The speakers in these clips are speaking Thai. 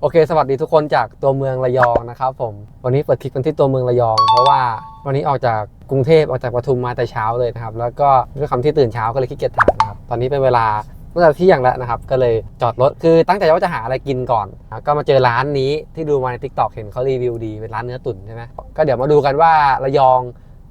โอเค สวัสดีทุกคนจากตัวเมืองระยองนะครับผม วันนี้เปิดทริปกันที่ตัวเมืองระยอง เพราะว่าวันนี้ออกจากกรุงเทพออกจากปทุมมาแต่เช้าเลยนะครับ แล้วก็ด้วยคำที่ตื่นเช้าก็เลยขี้เกียจถ่ายนะครับ ตอนนี้เป็นเวลาตั้งแต่เที่ยงแล้วนะครับ ก็เลยจอดรถ คือตั้งใจว่าจะหาอะไรกินก่อนนะก็มาเจอร้านนี้ที่ดูมาใน t ิ k t o k เห็นเขารีวิวดี เป็นร้านเนื้อตุ๋นใช่ไหมก็เดี๋ยวมาดูกันว่าระยอง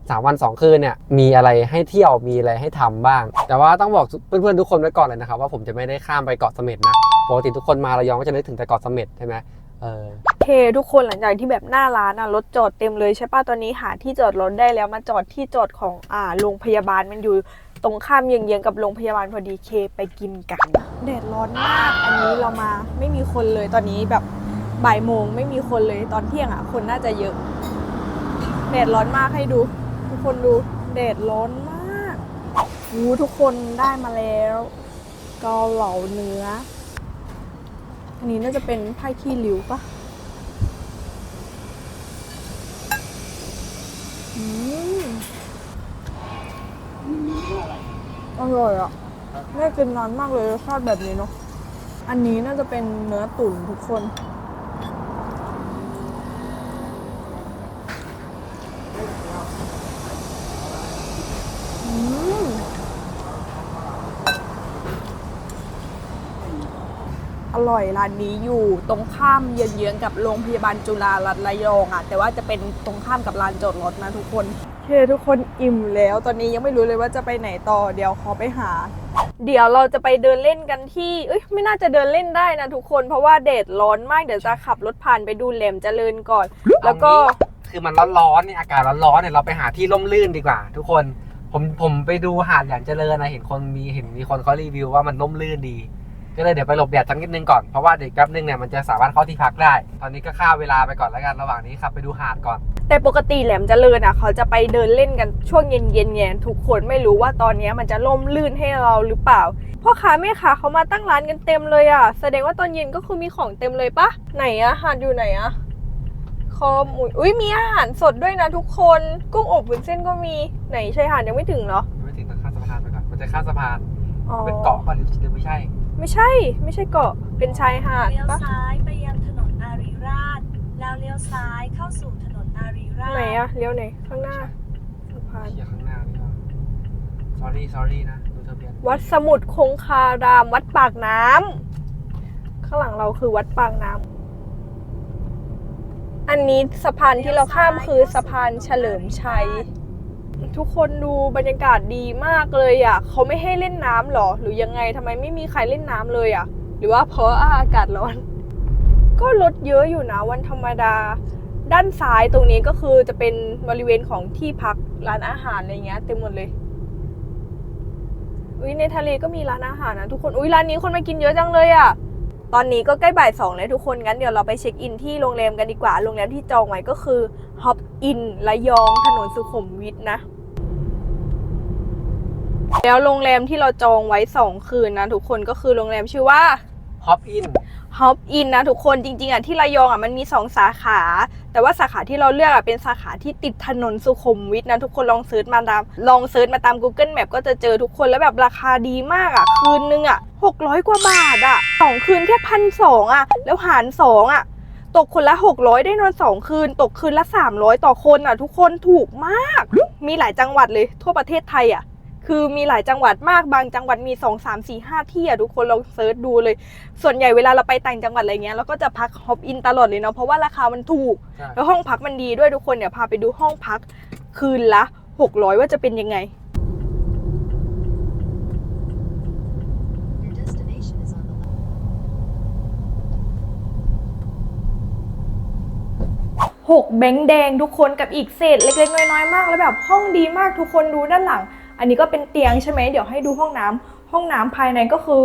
สามวันสองคืนเนี่ยมีอะไรให้เที่ยวมีอะไรให้ทำบ้าง แต่ว่าต้องบอกเพื่อนๆทุกคนไว้ก่อนเลยนะครับว่าผมจะไม่ได้ข้ามไปเกาะเสม็ดนะ ปกติทุกคนมาระยองก็จะนึกถึงแต่เกาะเสม็ดใช่ไหมเออโอเคทุกคนหลังจากที่แบบหน้าร้านอะรถจอดเต็มเลยใช่ป่ะตอนนี้หาที่จอดรถได้แล้วมาจอดที่จอดของอ่าโรงพยาบาลมันอยู่ตรงข้ามเยื้องๆกับโรงพยาบาลพอดีเคไปกินกันแดดร้อนมากอันนี้เรามาไม่มีคนเลยตอนนี้แบบบ่ายโมงไม่มีคนเลยตอนเที่ยงอะคนน่าจะเยอะแดดร้อนมากให้ดู ทุกคนดูแดดร้อนมากหูทุกคนได้มาแล้วเกาเหลาเนื้อ อันนี้น่าจะเป็นไพ่ขี้ริ้วปะอืมอร่อยอะแม่กินนานมากเลยรสชาติแบบนี้เนาะ อันนี้น่าจะเป็นเนื้อตุ๋นทุกคน อืม อร่อยร้านนี้อยู่ตรงข้ามเยื้องๆกับโรงพยาบาลจุฬารัตน์ระยองอะ แต่ว่าจะเป็นตรงข้ามกับลานจอดรถนะทุกคนโอเคทุกคนอิ่มแล้ว ตอนนี้ยังไม่รู้เลยว่าจะไปไหนต่อเดี๋ยวขอไปหา เดี๋ยวเราจะไปเดินเล่นกันที่เอ้ยไม่น่าจะเดินเล่นได้นะทุกคนเพราะว่าแดดร้อนมากเดี๋ยวจะขับรถผ่านไปดูแหลมเจริญก่อน แล้วก็คือมันร้อนๆเนี่ยอากาศร้อนๆเนี่ยเราไปหาที่ร่มรื่นดีกว่า ทุกคนผมผมไปดูหาดแหลมเจริญนะเห็นคนมีเห็นมีคนเขารีวิวว่ามันร่มรื่นดี ก็เลยเดี๋ยวไปหลบแดดสักนิดนึงก่อน เพราะว่าเดี๋ยวแป๊บนึงเนี่ยมันจะสามารถเข้าที่พักได้ ตอนนี้ก็ฆ่าเวลาไปก่อนแล้วกันระหว่างนี้ขับไปดูหาดก่อน แต่ปกติแหลมเจริญอะ เขาจะไปเดินเล่นกันช่วงเย็นๆไงทุกคนไม่รู้ว่าตอนเนี้ยมันจะล่มลื่นให้เราหรือเปล่าพ่อค้าแม่ค้าเขามาตั้งร้านกันเต็มเลยอะ แสดงว่าตอนเย็นก็คือมีของเต็มเลยปะไหนอะหาดอยู่ไหนอะคอหมูอุ้ยมีอาหารสดด้วยนะทุกคนกุ้งอบวุ้นเส้นก็มีไหนชายหาดยังไม่ถึงเหรอไม่ถึงต้องข้ามสะพานไปก่อนมันจะข้ามสะพานอ๋อเป็นเกาะป่ะหรือหรือไม่ใช่ ไม่ใช่ ไม่ใช่เกาะ เป็นชายหาดเลี้ยวปะซ้ายไปยังถนนอารีราช แล้วเลี้ยวซ้ายเข้าสู่ถนนอารีราชไหนอะเลี้ยวไหน ข้างหน้าสะพาน เขี่ยข้างหน้านี่ว่า sorry sorry นะดูทะเบียนวัดสมุทรคงคาราม วัดปากน้ำข้างหลังเราคือวัดปากน้ำอันนี้สะพานที่เราข้ามคือสะพานเฉลิมชัย ทุกคนดูบรรยากาศดีมากเลยอะเขาไม่ให้เล่นน้ำหรอ หรือยังไงทำไมไม่มีใครเล่นน้ำเลยอะ หรือว่าเพราะอากาศร้อน ก็รถเยอะอยู่นะวันธรรมดา ด้านซ้ายตรงนี้ก็คือจะเป็นบริเวณของที่พักร้านอาหารอะไรเงี้ยเต็มหมดเลยอุ้ยในทะเลก็มีร้านอาหารนะทุกคนอุ้ยร้านนี้คนมากินเยอะจังเลยอะ่ะตอนนี้ก็ใกล้บ่ายสองแล้วทุกคนงั้นเดี๋ยวเราไปเช็คอินที่โรงแรมกันดีกว่า โรงแรมที่จองไว้ก็คือ Hop In ระยองถนนสุขุมวิทนะ แล้วโรงแรมที่เราจองไว้สองคืนนะทุกคนก็คือโรงแรมชื่อว่าฮอปอินฮอปอินนะทุกคนจริงๆอะที่ระยองอะมันมี 2 สาขา แต่ว่าสาขาที่เราเลือกอะเป็นสาขาที่ติดถนนสุขุมวิทนะทุกคนลองเซิร์ชมาตามลองเซิร์ชมาตาม Google Map ก็จะเจอทุกคนแล้วแบบราคาดีมากอะ คืนนึงอะ600 กว่าบาทอะสองคืนแค่พันสองอะ แล้วหารสองอะ ตกคนละ 600 ได้นอน 2 คืน ตกคืนละ 300 ต่อคนอะ ทุกคนถูกมาก มีหลายจังหวัดเลยทั่วประเทศไทยอะ คือมีหลายจังหวัดมากบางจังหวัดมี 2 3 4 5 ที่อะทุกคนลองเซิร์ชดูเลย ส่วนใหญ่เวลาเราไปต่างจังหวัดอะไรเงี้ยเราก็จะพักฮอปอินตลอดเลยเนาะเพราะว่าราคามันถูก ใช่ แล้วห้องพักมันดีด้วยทุกคนเดี๋ยวพาไปดูห้องพักคืนละ 600 ว่าจะเป็นยังไง Your destination is on the left. หกแบงค์แดงทุกคนกับอีกเศษเล็กๆน้อยๆมาก แล้วแบบห้องดีมากทุกคนดูด้านหลัง อันนี้ก็เป็นเตียงใช่ไหมเดี๋ยวให้ดูห้องน้ำห้องน้ำภายในก็คือ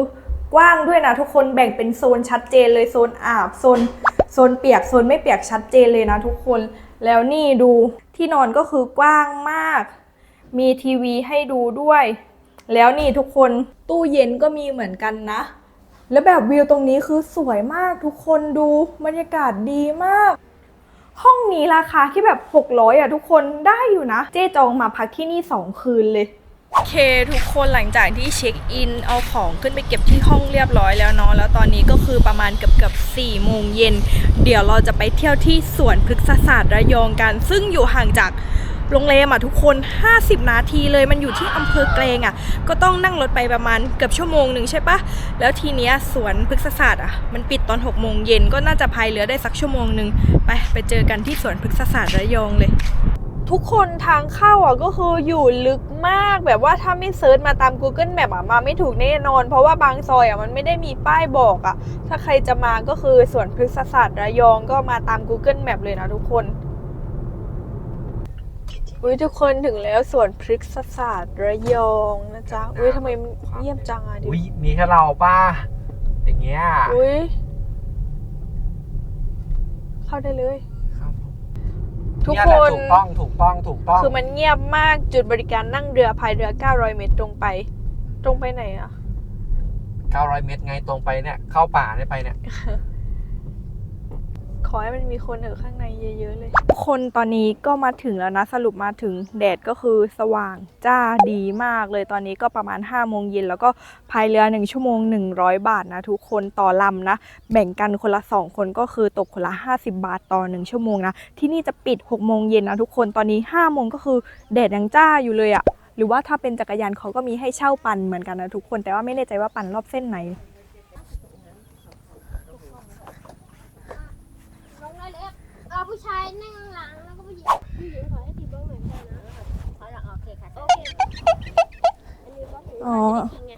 กว้างด้วยนะทุกคนแบ่งเป็นโซนชัดเจนเลยโซนอาบโซนโซนเปียกโซนไม่เปียกชัดเจนเลยนะทุกคนแล้วนี่ดูที่นอนก็คือกว้างมาก มีทีวีให้ดูด้วย แล้วนี่ทุกคนตู้เย็นก็มีเหมือนกันนะ แล้วแบบวิวตรงนี้คือสวยมากทุกคนดูบรรยากาศดีมาก ห้องนี้ราคาที่แบบ 600อะทุกคนได้อยู่นะ เจ๊จองมาพักที่นี่ 2 คืนเลย เคทุกคนหลังจากที่เช็คอิน เอาของขึ้นไปเก็บที่ห้องเรียบร้อยแล้วเนาะแล้วตอนนี้ก็คือประมาณเกือบเกือบสี่โมงเย็นเดี๋ยวเราจะไปเที่ยวที่สวนพฤกษศาสตร์ระยองกัน ซึ่งอยู่ห่างจากโรงแรมอะทุกคน 50 นาทีเลยมันอยู่ที่อำเภอเกรงอะ ก็ต้องนั่งรถไปประมาณเกือบชั่วโมงหนึ่งใช่ปะแล้วทีเนี้ยสวนพฤกษศาสตร์อะมันปิดตอน6โมงเย็นก็น่าจะพายเรือได้สักชั่วโมงหนึ่งไปไปเจอกันที่สวนพฤกษศาสตร์ระยองเลย ทุกคนทางเข้าอะก็คืออยู่ลึกมากแบบว่าถ้าไม่เซิร์ชมาตาม Google Map อะมาไม่ถูกแน่นอน เพราะว่าบางซอยอะมันไม่ได้มีป้ายบอกอะ ถ้าใครจะมาก็คือสวนพฤกษศาสตร์ระยองก็มาตาม Google Map เลยนะทุกคนอุ้ยทุกคนถึงแล้วสวนพฤกษศาสตร์ระยองนะจ๊ะอุ้ยทำไมมันเงียบจังอะดิอุ้ยมีแค่เราป้าอย่างเงี้ยอุ้ยเข้าได้เลยครับ ทุกเนี่ยคแหละน ถูกต้องถูกต้องถูกต้องคือมันเงียบมากจุดบริการนั่งเรือพายเรือ 900 เมตรตรงไป ตรงไปไหนอะ900 เมตรไงตรงไปเนี่ยเข้าป่าได้ไปเนี่ย ขอให้มันมีคนเออข้างในเยอะๆเลย คนตอนนี้ก็มาถึงแล้วนะสรุปมาถึงแดดก็คือสว่างจ้าดีมากเลยตอนนี้ก็ประมาณ5โมงเย็นแล้วก็พายเรือ 1 ชั่วโมง 100 บาทนะทุกคนต่อลำนะ แบ่งกันคนละ 2 คนก็คือตกคนละ 50 บาทต่อ 1 ชั่วโมงนะ ที่นี่จะปิด6โมงเย็นนะทุกคนตอนนี้5โมงก็คือแดดยังจ้าอยู่เลยอะหรือว่าถ้าเป็นจักรยานเขาก็มีให้เช่าปั่นเหมือนกันนะทุกคนแต่ว่าไม่แน่ใจว่าปั่นรอบเส้นไหน ลงเลยเล็กเอาผู้ชายนั่งหลังแล้วก็ผู้หญิงผู้หญิงขอให้ตีบิ้งหน่อยได้นะขอหลังโอเคค่ะโอเคอันนี้บล็อกอยู่อ๋อ จริงไง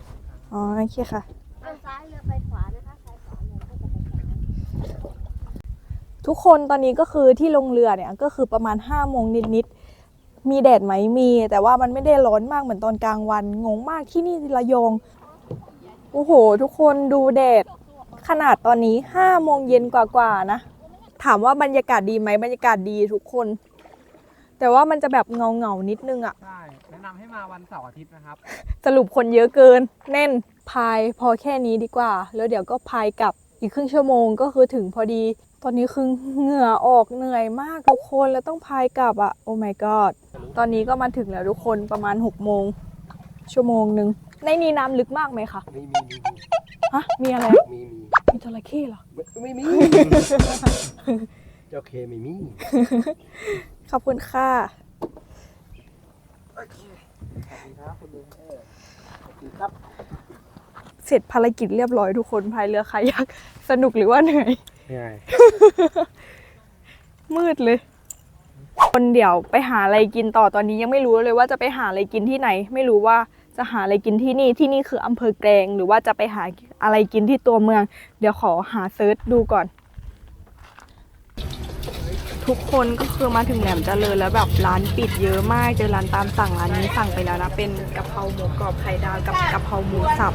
อ๋อโอเคค่ะเอาซ้ายเรือไปขวานะคะซ้ายขวาเรือก็จะไปซ้ายทุกคนตอนนี้ก็คือที่ลงเรือเนี่ยก็คือประมาณ5้าโมงนิดๆ มีแดดไหมมี แต่ว่ามันไม่ได้ร้อนมากเหมือนตอนกลางวัน งงมากที่นี่ระยอง โอ้โห ทุกคนดูแดด ขนาดตอนนี้5้าโมงเย็นกว่าๆนะ ถามว่าบรรยากาศดีไหมบรรยากาศดีทุกคน แต่ว่ามันจะแบบเงาเงาๆนิดนึงอะใช่แนะนำให้มาวันเสาร์อาทิตย์นะครับ สรุปคนเยอะเกิน แน่นพายพอแค่นี้ดีกว่า แล้วเดี๋ยวก็พายกลับอีกครึ่งชั่วโมงก็คือถึงพอดี ตอนนี้คือเหงื่อออกเหนื่อยมากทุกคนแล้วต้องพายกลับอะ่ะโอ้ my god ตอนนี้ก็มาถึงแล้วทุกคนประมาณ6โมงชั่วโมงหนึ่งในนี้น้ำลึกมากไหมคะมีมีมีฮะมีอะไร มีมีมี จระเข้เหรอ ไม่ไม่มีเจ้าเคไม่มีขอบคุณค่ะครับ เสร็จภารกิจเรียบร้อยทุกคนพายเรือคายักสนุกหรือว่าเหนื่อย ง่ายมืดเลย คนเดี๋ยวไปหาอะไรกินต่อตอนนี้ยังไม่รู้เลยว่าจะไปหาอะไรกินที่ไหน ไม่รู้ว่า จะหาอะไรกินที่นี่ที่นี่คืออำเภอแกลงหรือว่าจะไปหาอะไรกินที่ตัวเมือง เดี๋ยวขอหาเซิร์ชดูก่อน ทุกคนก็คือมาถึงแหลมเจริญแล้วแบบร้านปิดเยอะมากเจอร้านตามสั่งร้านนี้สั่งไปแล้วนะเป็นกะเพราหมูกรอบไข่ดาวกับกะเพราหมูสับ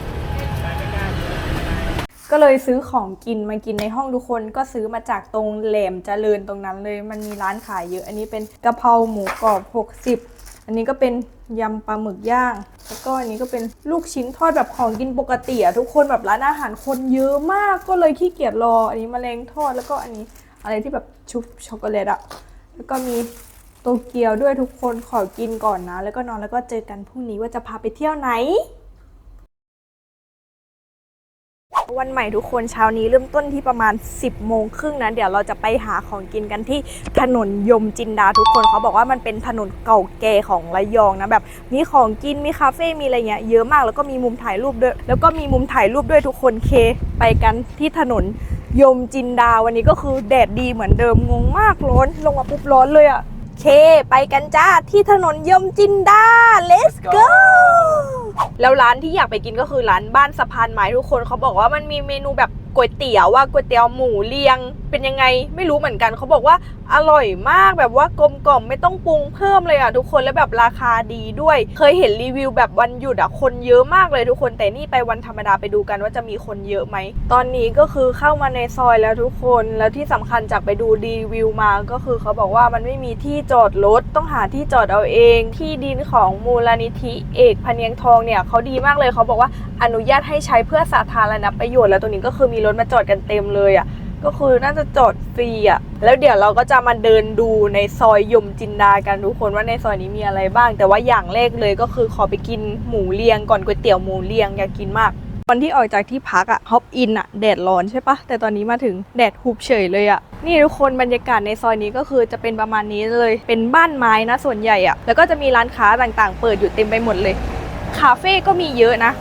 ก็เลยซื้อของกินมากินในห้องทุกคนก็ซื้อมาจากตรงแหลมเจริญตรงนั้นเลย มันมีร้านขายเยอะ อันนี้เป็นกะเพราหมูกรอบ 60 อันนี้ก็เป็นยำปลาหมึกย่าง แล้วก็อันนี้ก็เป็นลูกชิ้นทอดแบบของกินปกติอะทุกคนแบบร้านอาหารคนเยอะมากก็เลยขี้เกียจรอ อันนี้มแมลงทอดแล้วก็อันนี้อะไรที่แบบชุบช็อกโกแลตอะแล้วก็มีโตเกียวด้วยทุกคนขอกินก่อนนะ แล้วก็นอนแล้วก็เจอกันพรุ่งนี้ว่าจะพาไปเที่ยวไหน วันใหม่ทุกคนเช้านี้เริ่มต้นที่ประมาณ 10โมงครึ่งนะเดี๋ยวเราจะไปหาของกินกันที่ถนนยมจินดาทุกคนเขาบอกว่ามันเป็นถนนเก่าแก่ของระยองนะแบบมีของกินมีคาเฟ่มีอะไรเงี้ยเยอะมากแล้วก็มีมุมถ่ายรูปด้วย แล้วก็มีมุมถ่ายรูปด้วยทุกคนเคไปกันที่ถนนยมจินดาวันนี้ก็คือแดดดีเหมือนเดิมงงมากร้อนลงมาปุ๊บร้อนเลยอะ เค ไปกันจ้าที่ถนนยมจินดา let's go แล้วร้านที่อยากไปกินก็คือร้านบ้านสะพานไม้ทุกคนเขาบอกว่ามันมีเมนูแบบ ก๋วยเตี๋ยวว่าก๋วยเตี๋ยวหมูเรียง เป็นยังไงไม่รู้เหมือนกันเขาบอกว่าอร่อยมากแบบว่ากลมกล่อมไม่ต้องปรุงเพิ่มเลยอะทุกคนแล้วแบบราคาดีด้วย เคยเห็นรีวิวแบบวันหยุดอะคนเยอะมากเลยทุกคนแต่นี่ไปวันธรรมดาไปดูกันว่าจะมีคนเยอะไหมตอนนี้ก็คือเข้ามาในซอยแล้วทุกคนแล้วที่สำคัญจากไปดูรีวิวมาก็คือเขาบอกว่ามันไม่มีที่จอดรถต้องหาที่จอดเอาเอง ที่ดินของมูลนิธิเอกพเนียงทองเนี่ยเขาดีมากเลยเขาบอกว่าอนุญาตให้ใช้เพื่อสาธารณประโยชน์แล้วตรงนี้ก็คือมีรถมาจอดกันเต็มเลยอะก็คือน่าจะจอดฟรีอะแล้วเดี๋ยวเราก็จะมาเดินดูในซอยยมจินดากันทุกคนว่าในซอยนี้มีอะไรบ้าง แต่ว่าอย่างแรกเลยก็คือขอไปกินหมูเลียงก่อนก๋วยเตี๋ยวหมูเลียงอยากกินมากวันที่ออกจากที่พักอะฮอปอินอะแดดร้อนใช่ปะแต่ตอนนี้มาถึงแดดหุบเฉยเลยอะนี่ทุกคนบรรยากาศในซอยนี้ก็คือจะเป็นประมาณนี้เลย เป็นบ้านไม้นะส่วนใหญ่อะแล้วก็จะมีร้านค้าต่างๆ เปิดอยู่เต็มไปหมดเลย คาเฟ่ก็มีเยอะนะ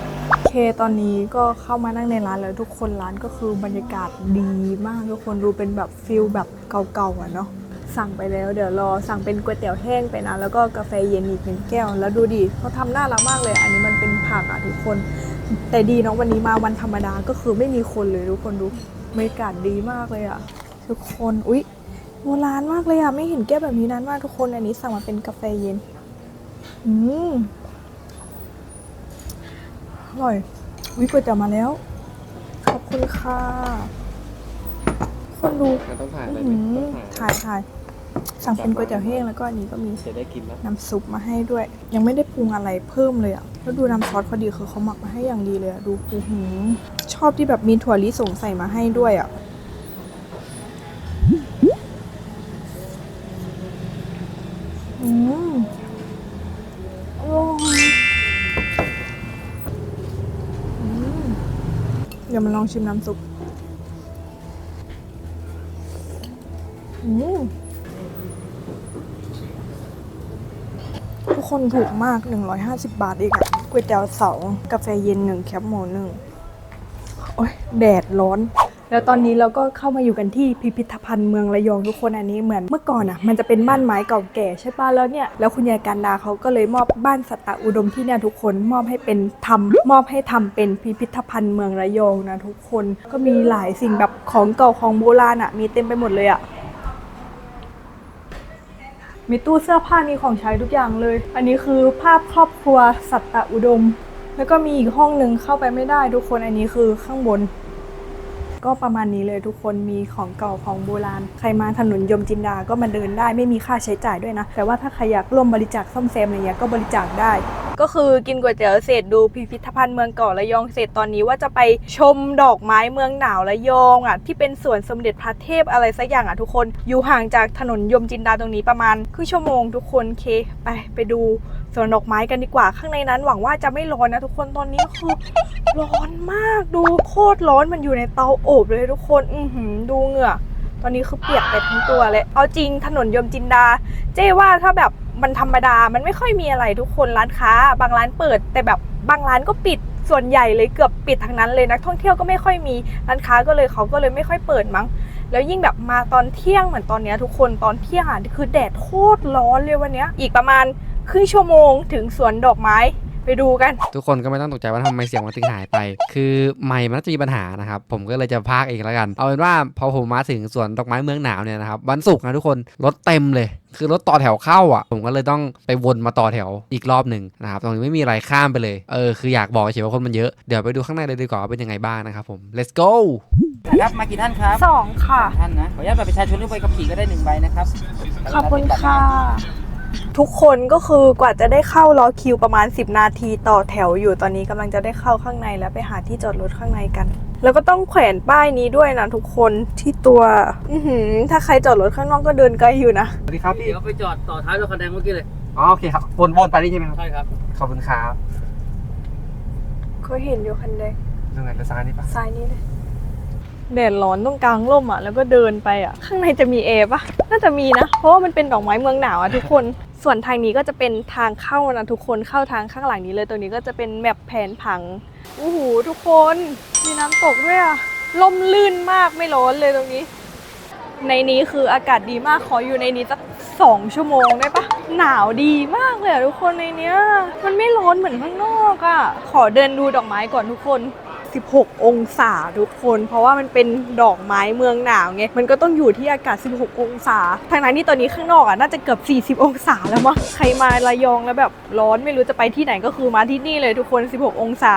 เคตอนนี้ก็เข้ามานั่งในร้านแล้วทุกคนร้านก็คือบรรยากาศดีมากทุกคนดูเป็นแบบฟิลแบบเก่าๆอะเนาะสั่งไปแล้วเดี๋ยวรอสั่งเป็นก๋วยเตี๋ยวแห้งไปนะ แล้วก็กาแฟเย็นอีกหนึ่งแก้ว แล้วดูดิเขาทำน่ารักมากเลย อันนี้มันเป็นผักอะทุกคน แต่ดีเนาะวันนี้มาวันธรรมดาก็คือไม่มีคนเลยทุกคนดูบรรยากาศดีมากเลยอะทุกคนอุ๊ยโบราณมากเลยอะไม่เห็นแก้วแบบนี้นานมากทุกคนอันนี้สั่งมาเป็นกาแฟเย็นอืม ร่อยวิก๋วยเตี๋ยวมาแล้ว ขอบคุณค่ะคนดูมันต้องถ่ายอะไรอื้อไหมหือต้องถ่ายถ่ายถ่ายสั่งเป็นก๋วยเตี๋ยวแห้งแล้วก็อันนี้ก็มี จะได้กินแล้วน้ำซุปมาให้ด้วย ยังไม่ได้ปรุงอะไรเพิ่มเลยอะแล้วดูน้ำซอสเขาดีคือเขาหมักมาให้อย่างดีเลยอะดูอื้อหือชอบที่แบบมีถั่วลิสงใส่มาให้ด้วยอะ ดี๋ยวมาลองชิมน้ำซุปอืมทุกคนถูกมาก 150 บาทเองอะก๋วยเตี๋ยวสองกาแฟเย็นหนึ่งแคปหมูหนึ่งโอ้ยแดดร้อน แล้วตอนนี้เราก็เข้ามาอยู่กันที่พิพิธภัณฑ์เมืองระยองทุกคนอันนี้เหมือนเมื่อก่อนอะมันจะเป็นบ้านไม้เก่าแก่ใช่ป่ะแล้วเนี่ยแล้วคุณยายการดาเขาก็เลยมอบบ้านสัตตอุดมที่เนี่ยทุกคนมอบให้เป็นทำมอบให้ทำเป็นพิพิธภัณฑ์เมืองระยองนะทุกคนก็มีหลายสิ่งแบบของเก่าของโบราณอะมีเต็มไปหมดเลยอะมีตู้เสื้อผ้ามีของใช้ทุกอย่างเลย อันนี้คือภาพครอบครัวสัตตอุดม แล้วก็มีอีกห้องหนึ่งเข้าไปไม่ได้ทุกคนอันนี้คือข้างบน ก็ประมาณนี้เลยทุกคนมีของเก่าของโบราณ ใครมาถนนยมจินดาก็มาเดินได้ไม่มีค่าใช้จ่ายด้วยนะ แต่ว่าถ้าใครอยากร่วมบริจาคซ่อมแซมอะไรเงี้ยก็บริจาคได้ ก็คือกินก๋วยเตี๋ยวเสร็จดูพิพิธภัณฑ์เมืองเก่าระยองเสร็จตอนนี้ว่าจะไปชมดอกไม้เมืองหนาวระยองอะที่เป็นสวนสมเด็จพระเทพอะไรสักอย่างอะทุกคนอยู่ห่างจากถนนยมจินดาตรงนี้ประมาณครึ่งชั่วโมงทุกคนเคไปไปดู สวนดอกไม้กันดีกว่า ข้างในนั้นหวังว่าจะไม่ร้อนนะทุกคนตอนนี้คือร้อนมากดูโคตรร้อนมันอยู่ในเตาอบเลยทุกคน อือหือดูเหงื่อ ตอนนี้คือเปียกไปทั้งตัวเลย เอาจริงถนนยมจินดา เจ้ว่าถ้าแบบมันธรรมดามันไม่ค่อยมีอะไรทุกคนร้านค้า บางร้านเปิด แต่แบบบางร้านก็ปิดส่วนใหญ่เลยเกือบปิดทั้งนั้นเลยนักท่องเที่ยวก็ไม่ค่อยมีร้านค้าก็เลยเขาก็เลยไม่ค่อยเปิดมั้ง แล้วยิ่งแบบมาตอนเที่ยงเหมือนตอนนี้ทุกคนตอนเที่ยงอะคือแดดโคตรร้อนเลยวันนี้อีกประมาณ ครึ่งชั่วโมงถึงสวนดอกไม้ไปดูกัน ทุกคนก็ไม่ต้องตกใจว่าทำไมเสียงมันถึงหายไป คือไมค์มันน่าจะมีปัญหานะครับ ผมก็เลยจะพากเองแล้วกัน เอาเป็นว่าพอผมมาถึงสวนดอกไม้เมืองหนาวเนี่ยนะครับวันศุกร์นะทุกคนรถเต็มเลย คือรถต่อแถวเข้าอะ ผมก็เลยต้องไปวนมาต่อแถวอีกรอบหนึ่งนะครับ ตรงนี้ไม่มีอะไรข้ามไปเลย เออคืออยากบอกเฉยว่าคนมันเยอะ เดี๋ยวไปดูข้างในเลยดีกว่าว่าเป็นยังไงบ้างนะครับผม let's go ครับมากี่ท่านครับสองค่ะ ท่านนะ ขออนุญาตบัตรประชาชนหรือใบขับขี่ก็ได้หนึ่งใบนะครับขอบคุณค่ะ ทุกคนก็คือกว่าจะได้เข้ารอคิวประมาณ 10 นาทีต่อแถวอยู่ตอนนี้กำลังจะได้เข้าข้างในแล้วไปหาที่จอดรถข้างในกัน แล้วก็ต้องแขวนป้ายนี้ด้วยนะทุกคนที่ตัวอือหือถ้าใครจอดรถข้างนอกก็เดินไกลอยู่นะสวัสดีครับพี่เดี๋ยวไปจอดต่อท้ายรถคันแดงเมื่อกี้เลยอ๋อโอเคครับวนวนไปนี่ใช่ไหมครับใช่ครับขอบคุณครับก็เห็นอยู่คันแดงตรงไหนแล้วซ้ายนี่ปะซ้ายนี้เลยแดดร้อนต้องกลางร่มอะแล้วก็เดินไปอะ ข้างในจะมีแอร์ปะน่าจะมีนะ เพราะว่ามันเป็นดอกไม้เมืองหนาวอะทุกคน ส่วนทางนี้ก็จะเป็นทางเข้านะทุกคนเข้าทางข้างหลังนี้เลยตรงนี้ก็จะเป็นแมปแผนผังโอ้โหทุกคนมีน้ำตกด้วยอะลมลื่นมากไม่ร้อนเลยตรงนี้ ในนี้คืออากาศดีมากขออยู่ในนี้สักสองชั่วโมงได้ปะหนาวดีมากเลยอะทุกคนในเนี้ย มันไม่ร้อนเหมือนข้างนอกอะขอเดินดูดอกไม้ก่อนทุกคน 16 องศาทุกคน เพราะว่ามันเป็นดอกไม้เมืองหนาวไง มันก็ต้องอยู่ที่อากาศ 16 องศา ทางนั้นที่ตอนนี้ข้างนอกอะน่าจะเกือบ 40 องศาแล้วมั้ง ใครมาระยองแล้วแบบร้อนไม่รู้จะไปที่ไหนก็คือมาที่นี่เลยทุกคน 16 องศา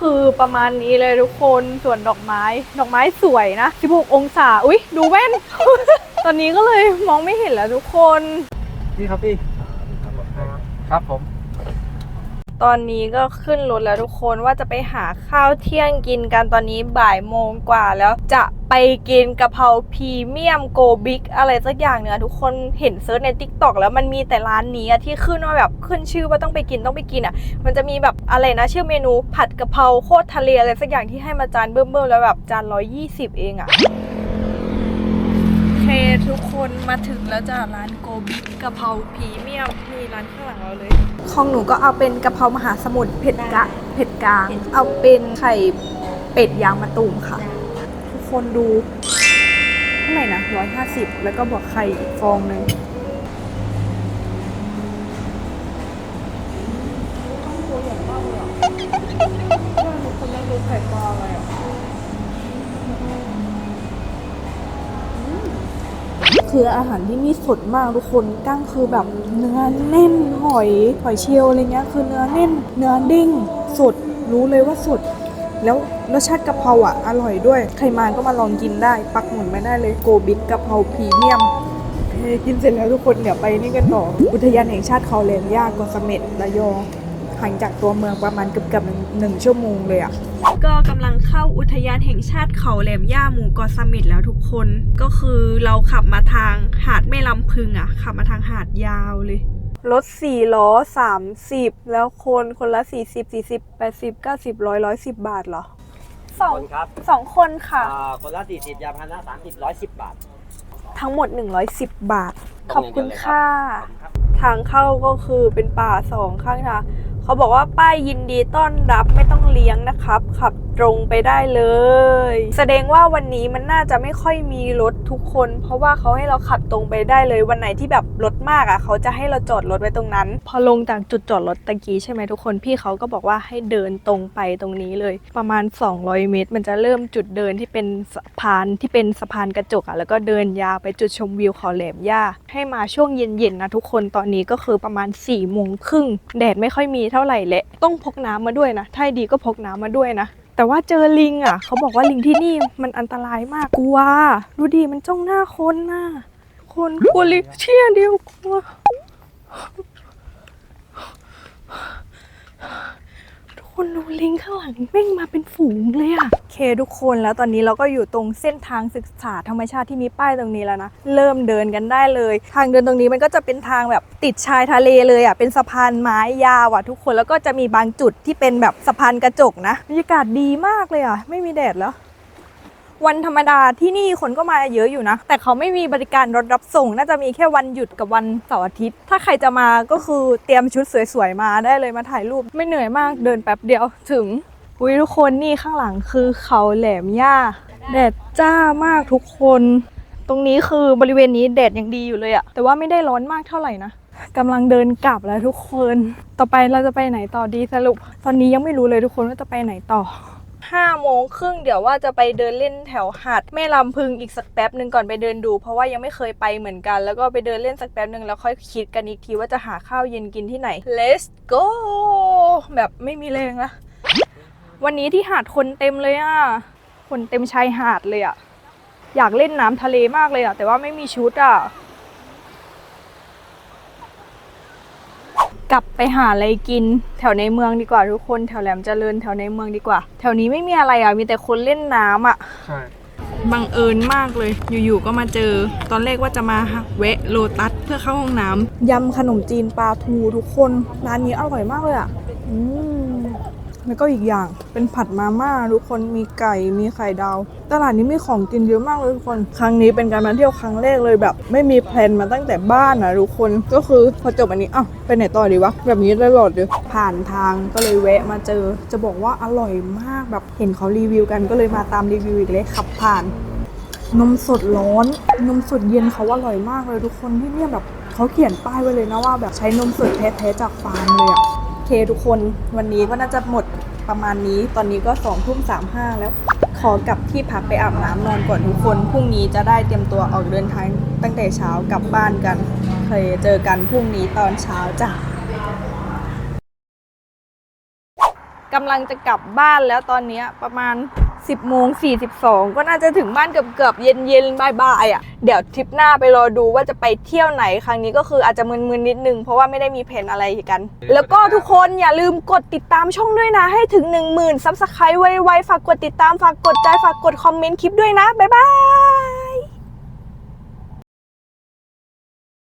คือประมาณนี้เลยทุกคน ส่วนดอกไม้ ดอกไม้สวยนะ 16 องศา อุ๊ย ดูแว่น ตอนนี้ก็เลยมองไม่เห็นแล้วทุกคน พี่ครับพี่ ครับผม ตอนนี้ก็ขึ้นรถแล้วทุกคนว่าจะไปหาข้าวเที่ยงกินกันตอนนี้บ่ายโมงกว่าแล้วจะไปกินกะเพราพรีเมียมโกบิ๊กอะไรสักอย่างเนี่ยทุกคนเห็นเซิร์ชใน t ิ k t o k แล้วมันมีแต่ร้านนี้ที่ขึ้นว่าแบบขึ้นชื่อว่าต้องไปกินต้องไปกินอะ มันจะมีแบบอะไรนะ ชื่อเมนูผัดกะเพราโคตรทะเลอะไรสักอย่างที่ให้มาจานเบิ่มๆแล้วแบบจาน120เองอะ ทุกคนมาถึงแล้วจ้ะร้านโกบิ๊กกะเพราพรีเมียมมีร้านข้างหลังเราเลย ของหนูก็เอาเป็นกะเพรามหาสมุทรเผ็ดกะเผ็ดกลาง เอาเป็นไข่เป็ดยางมะตูมค่ะ ทุกคนดูเท่าไหร่นะร้อยห้าสิบแล้วก็บวกไข่อีกฟองหนึ่ง คืออาหารที่นี่สดมากทุกคนกั้งคือแบบเนื้อแน่นหอยหอยเชลล์อะไรเงี้ยคือเนื้อแน่น เนื้อเด้งสดรู้เลยว่าสด แล้วรสชาติกะเพราอะอร่อยด้วย ใครมาก็มาลองกินได้ ปักหมุนไม่ได้เลยโกบิ๊กกะเพราพรีเมียมเฮกินเสร็จแล้วทุกคนเดี๋ยวไปนี่กันต่ออุทยานแห่งชาติเขาแหลมย่าเกาเสม็ดระยอง ห่างจากตัวเมืองประมาณเกือบเกือบๆหนึ่งชั่วโมงเลยอะก็กำลังเข้าอุทยานแห่งชาติเขาแหลมย่าหมู่เกาะเสม็ดแล้วทุกคน ก็คือเราขับมาทางหาดแม่ลำพึงอะขับมาทางหาดยาวเลยรถสี่ล้อสามสิบแล้วคนคนละสี่สิบสี่สิบแปดสิบเก้าสิบร้อยร้อยสิบบาทเหรอสองครับสองคนค่ะอ่าคนละสี่สิบยาพันละสามสิบร้อยสิบบาท ทั้งหมด110บาทต้ขอองบคุณเงินเลยครับค่ะ ทางเข้าก็คือเป็นป่าสองข้างทาง เขาบอกว่าป้ายยินดีต้อนรับไม่ต้องเลี้ยงนะครับขับ ตรงไปได้เลย แสดงว่าวันนี้มันน่าจะไม่ค่อยมีรถทุกคน เพราะว่าเขาให้เราขับตรงไปได้เลย วันไหนที่แบบรถมากอะ เขาจะให้เราจอดรถไว้ตรงนั้น พอลงจากจุดจอดรถตะกี้ใช่ไหมทุกคนพี่เขาก็บอกว่าให้เดินตรงไปตรงนี้เลย ประมาณ 200 เมตร มันจะเริ่มจุดเดินที่เป็นสะพานที่เป็นสะพานกระจกอะแล้วก็เดินยาวไปจุดชมวิวเขาแหลมย่าให้มาช่วงเย็นๆนะทุกคนตอนนี้ก็คือประมาณ4ี่โมงครึ่งแดดไม่ค่อยมีเท่าไหร่แหละต้องพกน้ำมาด้วยนะถ้าดีก็พกน้ำมาด้วยนะ แต่ว่าเจอลิงอะ เขาบอกว่าลิงที่นี่มันอันตรายมากกลัว ดูดิมันจ้องหน้าคนน่ะ คนกลัวลิงเชี่ยเดียวกลัว คนดูลิงข้างหลังแม่งมาเป็นฝูงเลยอะโอเคทุกคนแล้วตอนนี้เราก็อยู่ตรงเส้นทางศึกษาธรรมชาติที่มีป้ายตรงนี้แล้วนะ เริ่มเดินกันได้เลย ทางเดินตรงนี้มันก็จะเป็นทางแบบติดชายทะเลเลยอะเป็นสะพานไม้ยาวอะทุกคนแล้วก็จะมีบางจุดที่เป็นแบบสะพานกระจกนะบรรยากาศดีมากเลยอะไม่มีแดดแล้ว วันธรรมดาที่นี่คนก็มาเยอะอยู่นะ แต่เขาไม่มีบริการรถรับส่ง น่าจะมีแค่วันหยุดกับวันเสาร์อาทิตย์ ถ้าใครจะมาก็คือเตรียมชุดสวยๆมาได้เลยมาถ่ายรูป ไม่เหนื่อยมากเดินแป๊บเดียวถึงอุ้ยทุกคนนี่ข้างหลังคือเขาแหลมย่าแดดจ้ามากทุกคน ตรงนี้คือบริเวณนี้แดดยังดีอยู่เลยอะแต่ว่าไม่ได้ร้อนมากเท่าไหร่นะกำลังเดินกลับแล้วทุกคน ต่อไปเราจะไปไหนต่อดีสรุป ตอนนี้ยังไม่รู้เลยทุกคนว่าจะไปไหนต่อ ห้าโมงครึ่งเดี๋ยวว่าจะไปเดินเล่นแถวหาดแม่ลำพึงอีกสักแป๊บหนึ่งก่อนไปเดินดู เพราะว่ายังไม่เคยไปเหมือนกัน แล้วก็ไปเดินเล่นสักแป๊บหนึ่งแล้วค่อยคิดกันอีกทีว่าจะหาข้าวเย็นกินที่ไหน let's go แบบไม่มีแรงละวันนี้ที่หาดคนเต็มเลยอะ คนเต็มชายหาดเลยอะ อยากเล่นน้ำทะเลมากเลยอะ แต่ว่าไม่มีชุดอะ กลับไปหาอะไรกิน แถวในเมืองดีกว่าทุกคนแถวแหลมเจริญแถวในเมืองดีกว่า แถวนี้ไม่มีอะไรอะมีแต่คนเล่นน้ำอะใช่บังเอิญมากเลย อยู่ๆก็มาเจอ ตอนแรกว่าจะมาแวะโลตัสเพื่อเข้าห้องน้ำยำขนมจีนปลาทูทุกคนร้านนี้อร่อยมากเลยอะอืม แล้วก็อีกอย่างเป็นผัดมาม่าทุกคนมีไก่มีไข่ดาว ตลาดนี้มีของกินเยอะมากเลยทุกคน ครั้งนี้เป็นการมาเที่ยวครั้งแรกเลยแบบ ไม่มีแพลนมาตั้งแต่บ้านนะทุกคนก็คือพอจบอันนี้อ้าวไปไหนต่อดีวะแบบนี้ตลอดเลยผ่านทางก็เลยแวะมาเจอ จะบอกว่าอร่อยมากแบบเห็นเขารีวิวกันก็เลยมาตามรีวิวอีกเลยขับผ่านนมสดร้อน นมสดเย็นเขาอร่อยมากเลยทุกคนที่เนี่ยแบบเขาเขียนป้ายไว้เลยนะว่าแบบใช้นมสดแท้ๆจากฟาร์มเลยอะ เคทุกคนวันนี้ก็น่าจะหมดประมาณนี้ ตอนนี้ก็สองทุ่มสามห้าแล้ว ขอกลับที่พักไปอาบน้ำนอนก่อนทุกคน พรุ่งนี้จะได้เตรียมตัวออกเดินทางตั้งแต่เช้ากลับบ้านกัน เคยเจอกันพรุ่งนี้ตอนเช้าจ้ะกำลังจะกลับบ้านแล้วตอนนี้ประมาณ 10โมง42 ก็น่าจะถึงบ้านเกือบเกือบเย็นเย็นๆบ่ายๆอะ เดี๋ยวทริปหน้าไปรอดูว่าจะไปเที่ยวไหนครั้งนี้ก็คืออาจจะมึนๆนิดนึง เพราะว่าไม่ได้มีแผนอะไรกัน แล้วก็ทุกคนอย่าลืมกดติดตามช่องด้วยนะ ให้ถึง 10,000ซับสไครต์ไวๆฝากกดติดตามฝากกดใจฝากกดคอมเมนต์คลิปด้วยนะ บ๊ายบาย